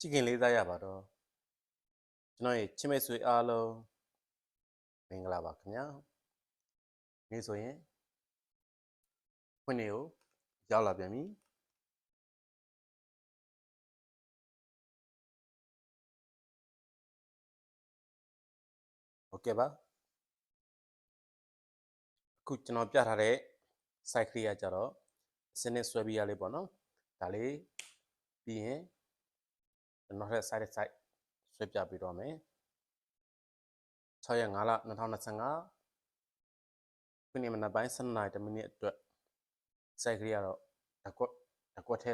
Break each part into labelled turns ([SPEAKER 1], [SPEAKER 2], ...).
[SPEAKER 1] ကြည်ခင်လေးစားရပါတော့ကျွန်တော်ရဲ့ချစ်မိတ်ဆွေအားလုံးမင်္ဂလာပါခင်ဗျာဒီဆိုရင်ဖွင့်နေကိုရောက်လာပြန်ပြီโอเคပါအခုကျွန်တော်ပြထားတဲ့ site ကလေးကကြတော့စနစ်ဆွဲပြီးရလေးပေါ့နော်ဒါလေးပြီးရင် ကျွန်တော်ထက် site site ဆွဲပြပြီးတော့မယ်6ရက်5လ2025ခုနေ့မနက်ပိုင်း7နာရီ10မိနစ်အတွက် site ကလေးကတော့တကွက်တကွက်ထဲ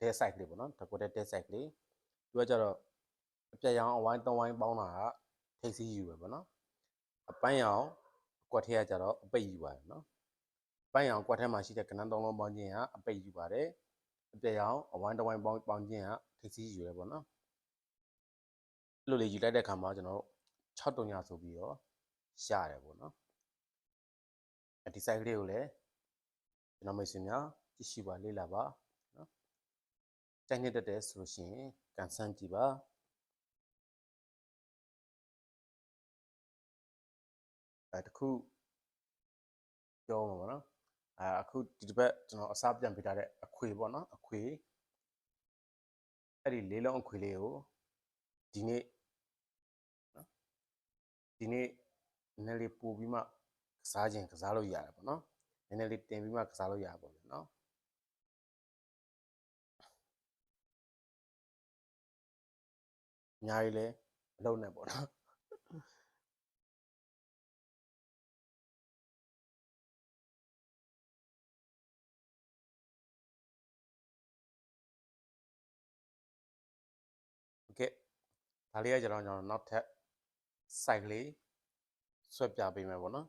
[SPEAKER 1] တဲ site လေးပေါ့နော်တကွက်ထဲတဲ site လေးသူကကြတော့အပြက်ရောင်အဝိုင်း3ဝိုင်းပေါင်းတာကထိပ်စီးယူပဲပေါ့နော်အပန်းရောင်အကွက်ထဲကကြတော့အပိတ်ယူပါတယ်နော်အပန်းရောင်အကွက်ထဲမှာရှိတဲ့ကဏ္ဍ3လုံးပေါင်းခြင်းကအပိတ်ယူပါတယ်အပြက်ရောင်အဝိုင်း1ဝိုင်းပေါင်းပေါင်းခြင်းကထိပ်စီးယူတယ်ပေါ့နော် အဲ့လိုလေးယူလိုက်တဲ့အခါမှာကျွန်တော်တို့6တုံညာဆိုပြီးတော့ရတယ်ပေါ့နော်အဒီ site ကလေးကိုလည်းကျွန်တော်မိတ်ဆွေများကြည့်ရှုပါလေ့လာပါနော်ကြိုက်နေတတ်တယ်ဆိုလို့ရှိရင်ကန်ဆန်းကြည့်ပါအဲတခုပြောမှာပေါ့နော်အဲအခုဒီတစ်ပတ်ကျွန်တော်အစားပြန်ပေးထားတဲ့အခွေပေါ့နော်အခွေအဲ့ဒီလေးလုံးအခွေလေးကိုဒီနေ့နော် ဒီနေ့နည်းနည်းလေးပို့ပြီးမှကစားခြင်းကစားလို့ရတယ်ပေါ့နော်နည်းနည်းလေးတင်ပြီးမှကစားလို့ရပါပေါ့နော်အများကြီးလဲမလုပ်နဲ့ပေါ့နော်โอเคဒါလေးကကျွန်တော်ကျွန်တော်နောက်ထပ် site လေးဆွဲပြပေးမယ်ပေါ့နော်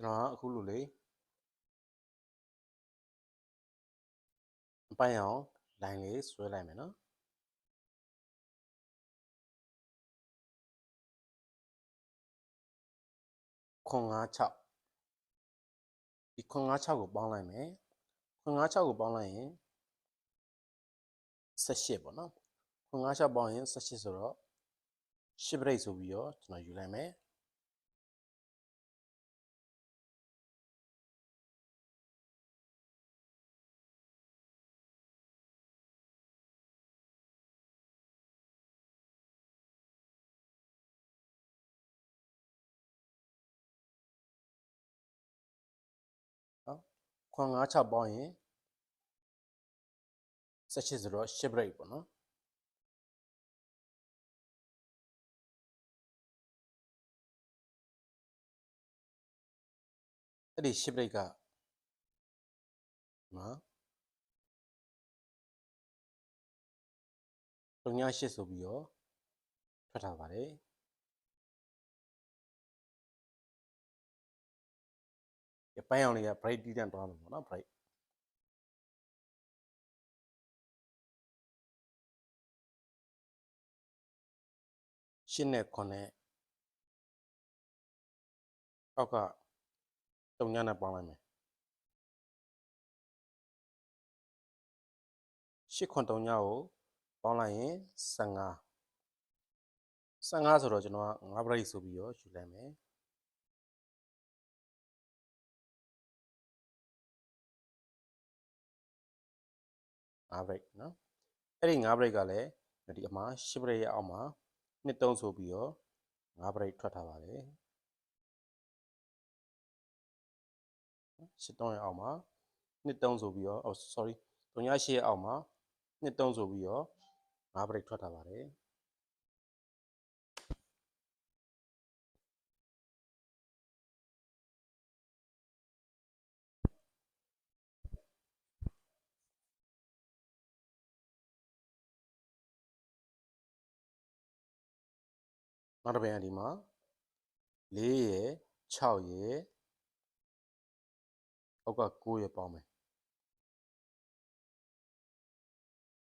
[SPEAKER 1] ကျွန်တော်ကအခုလိုလေးအပိုင်းအောင် line လေးဆွဲလိုက်မယ်နော်ခွန်56ဒီခွန်56ကိုပေါင်းလိုက်မယ်ခွန်56ကိုပေါင်းလိုက်ရင်18ပေါ့နော်ခွန်56ပေါင်းရင်18ဆိုတော့10ပရိတ်ဆိုပြီးတော့ကျွန်တော်ယူလိုက်မယ် ခွန်56ပေါင်းရင်18ဆိုတော့10ပရိတ်ပေါ့နော်အဲ့ဒီ10ပရိတ်ကနော်38ဆိုပြီးတော့ထွက်ထားပါတယ် ဒီပန်းအောင်လေးက break တီးတန့်သွားမှာပေါ့နော် break ရှင်းနဲ့ခွန်နဲ့အောက်ကတုံညနဲ့ပေါင်းလိုက်မယ်ရှစ်ခွန်တုံညကိုပေါင်းလိုက်ရင်15 15ဆိုတော့ကျွန်တော်က9 break ဆိုပြီးတော့ယူလိုက်မယ် 9 break နော်အဲ့ဒီ9 break ကလည်းဒီအမှာ10 break ရဲ့အောက်မှာနှစ်သုံးဆိုပြီးတော့ငါးပရိတ်ထွက်ထားပါတယ်ရှစ်သုံးရဲ့အောက်မှာနှစ်သုံးဆိုပြီးတော့အော် sorry 3ည8ရဲ့အောက်မှာနှစ်သုံးဆိုပြီးတော့ငါးပရိတ်ထွက်ထားပါတယ် နောက်တစ်ပင်ကဒီမှာ4ရယ်6ရယ်အောက်က9ရယ်ပေါင်းမယ်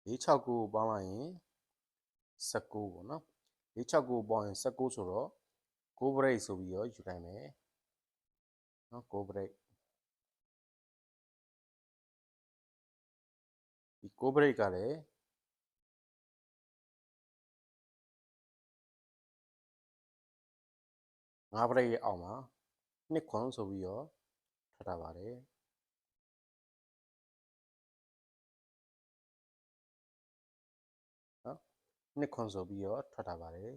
[SPEAKER 1] 4 6 9ကိုပေါင်းလိုက်ရင်19ပေါ့နော်4 6 9ကိုပေါင်းရင်19ဆိုတော့9 break ဆိုပြီးတော့ယူလိုက်မယ်နော်9 break ဒီ9 break ကလည်း 5 break ရဲ့အောက်မှာနှစ်ခွန်ဆိုပြီးတော့ထွက်တာပါတယ်နော်နှစ်ခွန်ဆိုပြီးတော့ထွက်တာပါတယ်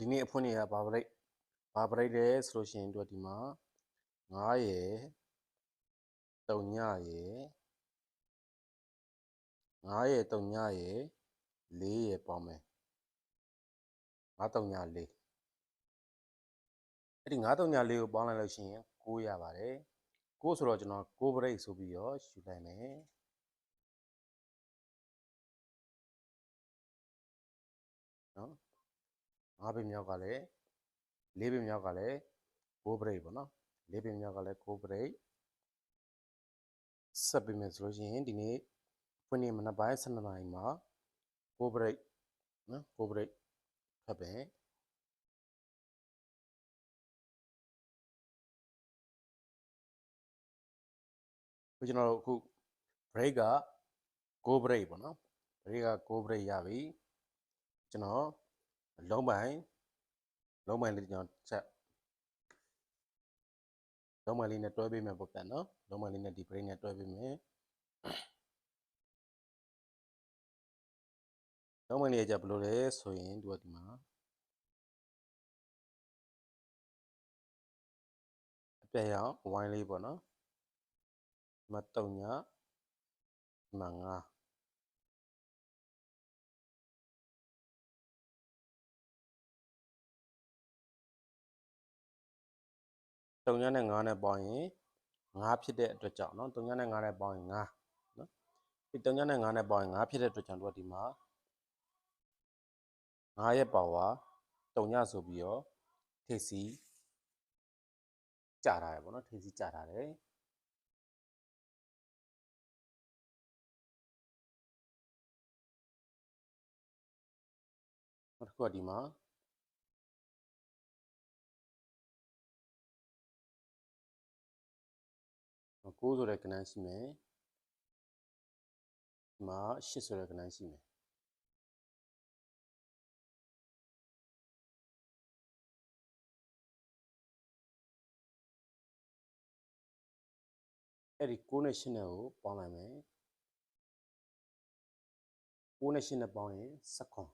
[SPEAKER 1] ဒီနေ့အဖွင့်တွေကဘာ break ဘာ break လဲဆိုလို့ရှိရင်တို့ဒီမှာ9ရယ်3ညရယ်9ရယ်3ညရယ်4ရယ်ပေါင်းမယ် 9 3ည4အဲ့ဒီ9 3ည4ကိုပေါင်းလိုက်လို့ရှိရင်9ရပါတယ်9ဆိုတော့ကျွန်တော်9 break ဆိုပြီးတော့ယူလိုက်မယ်နော်9ပဲမြောက်ကလည်း4ပဲမြောက်ကလည်း9 break ပေါ့နော်4ပဲမြောက်ကလည်း9 break ဆက်ပေးမယ်ဆိုလို့ရှိရင်ဒီနေ့ဖွင့်နေမနက်ပိုင်း7နာရီမှာ9 break နော်9 break ဖတ်ပဲခုကျွန်တော်တို့အခု break က9 break ပေါ့နော် break က9 break ရပြီကျွန်တော်လုံးပိုင်းလုံးပိုင်းလေးကျွန်တော်ချက်လုံးပိုင်းလေးနဲ့တွဲပေးမယ်ပေါ့ပြန်နော်လုံးပိုင်းလေးနဲ့ဒီ break နဲ့တွဲပေးမယ် နောက်မှနေကြဘယ်လိုလဲဆိုရင်သူကဒီမှာအပြည့်ရောင်ဝိုင်းလေးပေါ့နော်ဒီမှာတုံညာဒီမှာငါတုံညာနဲ့ငါနဲ့ပေါင်းရင်ငါဖြစ်တဲ့အတွက်ကြောင့်နော်တုံညာနဲ့ငါနဲ့ပေါင်းရင်ငါနော်ဒီတုံညာနဲ့ငါနဲ့ပေါင်းရင်ငါဖြစ်တဲ့အတွက်ကြောင့်တို့ကဒီမှာ 9ရဲ့ power 3ညဆိုပြီးတော့ထိပ်စီကြာတာရယ်ပေါ့နော်ထိပ်စီကြာတာတယ်နောက်တစ်ခုကဒီမှာ9ဆိုတဲ့ကဏ္ဍရှိမယ်ဒီမှာ8ဆိုတဲ့ကဏ္ဍရှိမယ် အဲ့ဒီ9နဲ့8နဲ့ကိုပေါင်းလိုက်မယ်9နဲ့8နဲ့ပေါင်းရင်7ခွန်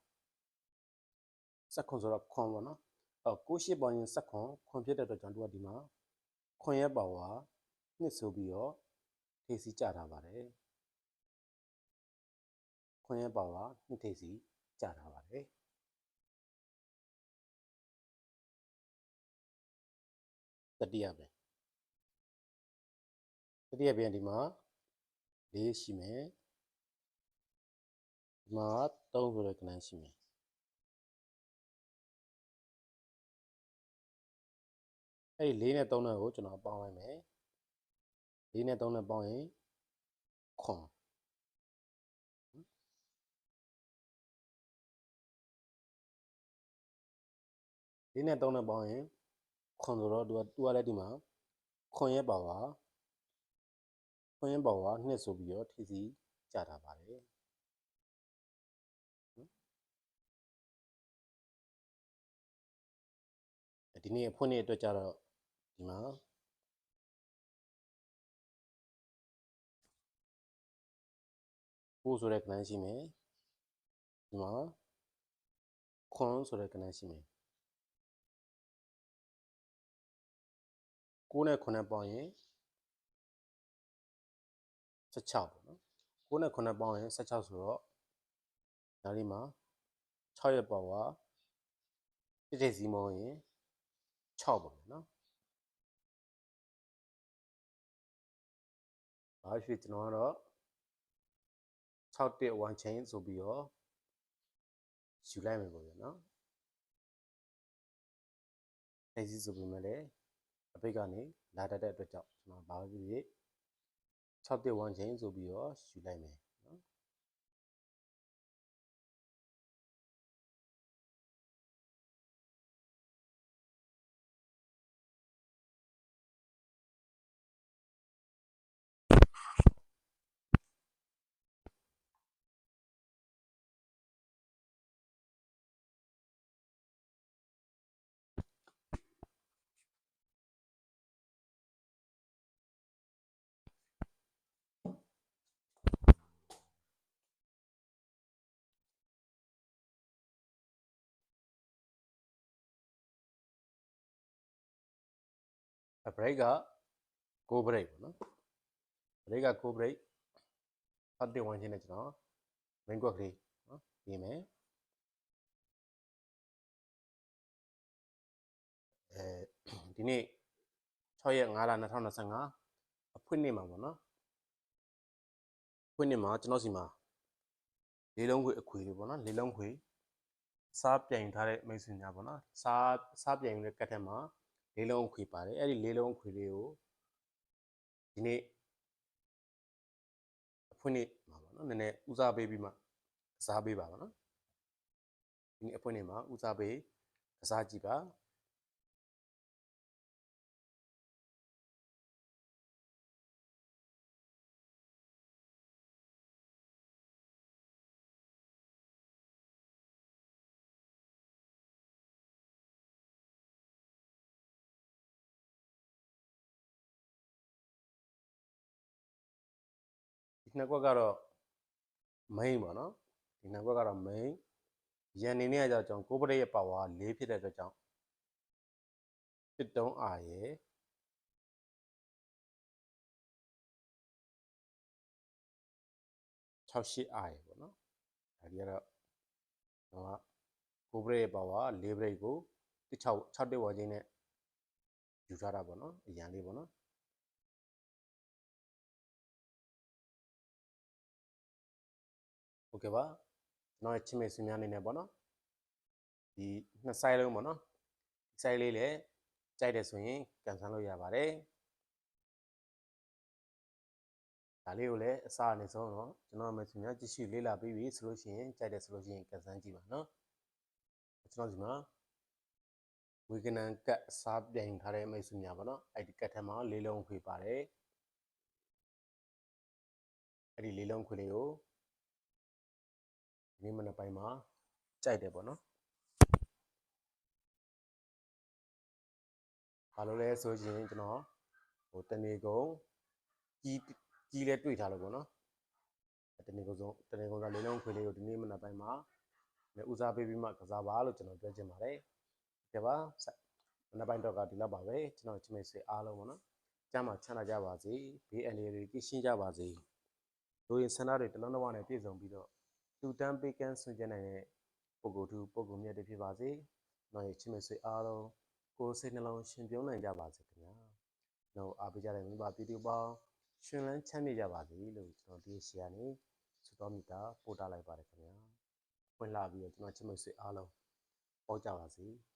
[SPEAKER 1] 7ခွန်ဆိုတော့ခွန်ပေါ့နော်အော်9 8ပေါင်းရင်7ခွန်ခွန်ဖြစ်တဲ့အတွက်ကြောင့်တို့ကဒီမှာခွန်ရဲ့ပါဝါနှစ်ဆိုပြီးတော့ထိပ်စီကြထားပါတယ်ခွင့်ရပါပါနှစ်ထိပ်စီကြထားပါတယ်တတိယပဲ တတိယပြန်ဒီမှာ၄ရှိမယ်ဒီမှာ3ဆိုတဲ့ကဏ္ဍရှိမယ်အဲ့ဒီ၄နဲ့3နဲ့ကိုကျွန်တော်ပေါင်းလိုက်မယ်၄နဲ့3နဲ့ပေါင်းရင်ခွန်၄နဲ့3နဲ့ပေါင်းရင်ခွန်ဆိုတော့သူကသူကလည်းဒီမှာခွန်ရဲ့ပါဝါ ခွန်ရဲ့ပါဝါနှစ်ဆိုပြီးတော့ထိစီကြတာပါတယ်ဒီနေ့ဖွင့်တဲ့အတွက်ကြတော့ဒီမှာပို့ဆိုတဲ့ကဏ္ဍရှိမယ်ဒီမှာခွန်ဆိုတဲ့ကဏ္ဍရှိမယ်9နဲ့9နဲ့ပေါင်းရင် 16ပေါ့နော်9နဲ့9နဲ့ပေါင်းရင်16ဆိုတော့ဒါလေးမှာ6ရဲ့ပေါင်းကတစ်တိစီမောင်းရင်6ပါမယ်နော်ဘာဖြစ်ကျွန်တော်ကတော့6တက်1 chain ဆိုပြီးတော့ယူလိုက်မယ်ပေါ့ဗျာနော်အဲ့ဒီဆိုပေမဲ့လည်းအပိတ်ကနေလာတတ်တဲ့အတွက်ကြောင့်ကျွန်တော်ဘာလို့ဖြစ်ဖြစ် 6တက်1 chain ဆိုပြီးတော့ယူလိုက်မယ် break က6 break ပေါ့နော် break က6 break ဖတ်တင်ဝင်ခြင်းနဲ့ကျွန်တော် main quad ကလေးနော်ပြင်မယ်အဲဒီနေ့6ရက်5လ2025အဖွင့်နေ့မှာပေါ့နော်အဖွင့်နေ့မှာကျွန်တော်စီမှာလေးလုံးခွေအခွေလေးပေါ့နော်လေးလုံးခွေစားပြိုင်ထားတဲ့မိတ်ဆွေများပေါ့နော်စားစားပြိုင်တဲ့ကတ်ထက်မှာ လေးလုံးအခွေပါတယ်အဲ့ဒီလေးလုံးအခွေလေးကိုဒီနေ့အဖွင့်နေ့မှာပေါ့နော်နည်းနည်းဦးစားပေးပြီးမှကစားပေးပါပေါ့နော်ဒီနေ့အဖွင့်နေ့မှာဦးစားပေးကစားကြည့်ပါ ဒီနှစ်ကွက်ကတော့ main ပေါ့နော်ဒီနှစ်ကွက်ကတော့ main ရန်နေနေကြကြောင့်ကိုပရိရဲ့ power ၄ဖြစ်တဲ့အတွက်ကြောင့်တစ်တုံးအာရယ်68အာရယ်ပေါ့နော်ဒါဒီကတော့တော့ကိုပရိရဲ့ power ၄ break ကို6 6တက်ဝါချင်းနဲ့ယူထားတာပေါ့နော်အရန်လေးပေါ့နော် ဟုတ်ကဲ့ပါကျွန်တော်ရဲ့ချစ်မေဆွေများအနေနဲ့ပေါ့နော်ဒီနှစ် site လုံးပေါ့နော်ဒီ site လေးလည်းကြိုက်တယ်ဆိုရင်ကန်ဆယ်လို့ရပါတယ်ဒါလေးကိုလည်းအစားအနေဆုံးတော့ကျွန်တော်မေဆွေများကြည့်ရှုလေ့လာပြီးပြီဆိုလို့ရှိရင်ကြိုက်တယ်ဆိုလို့ရှိရင်ကန်ဆယ်ကြည့်ပါနော်ကျွန်တော်ဒီမှာဝေကနန်ကတ်စားပြိုင်ထားတဲ့မိတ်ဆွေများပေါ့နော်အဲ့ဒီကတ်ထဲမှာလေးလုံးခွေပါတယ်အဲ့ဒီလေးလုံးခွေလေးကို ဒီနေ့မနေ့ပိုင်းမှာကြိုက်တယ်ပေါ့နော်ဘာလို့လဲဆိုရင်ကျွန်တော်ဟိုတနေကုန်ကြီးကြီးလဲတွေ့ထားလို့ပေါ့နော်တနေကုန်ဆုံးတနေကုန်ကလေးလုံးခွေလေးကိုဒီနေ့မနေ့ပိုင်းမှာလည်းဦးစားပေးပြီးမှကစားပါလို့ကျွန်တော်ပြောချင်ပါတယ်ကြပါမနေ့ပိုင်းတော့ကဒီလောက်ပါပဲကျွန်တော်ချစ်မိတ်ဆွေအားလုံးပေါ့နော်ကြမ်းမှာချမ်းသာကြပါစေဘေးအန္တရာယ်တွေကိရှင်းကြပါစေလူရင်ဆန္ဒတွေတလုံးတစ်ဝနဲ့ပြည့်စုံပြီးတော့ တူတန်းပေးကမ်းဆွင့်ကြနိုင်တဲ့ပုဂ္ဂိုလ်သူပုဂ္ဂိုလ်မြတ်တွေဖြစ်ပါစေ။နောက်ရချစ်မိတ်ဆွေအားလုံးကိုယ်စိတ်နှလုံးရှင်ပြုံးနိုင်ကြပါစေခင်ဗျာ။နောက်အားပေးကြတဲ့မိဘပြည်သူပေါင်းရှင်လန်းချမ်းမြေ့ကြပါစေလို့ကျွန်တော်ဒီရှီယာနေဆုတော်မိတာပို့တာလိုက်ပါတယ်ခင်ဗျာ။ဖွင့်လာပြီးတော့ကျွန်တော်ချစ်မိတ်ဆွေအားလုံးပေါကြပါစေ။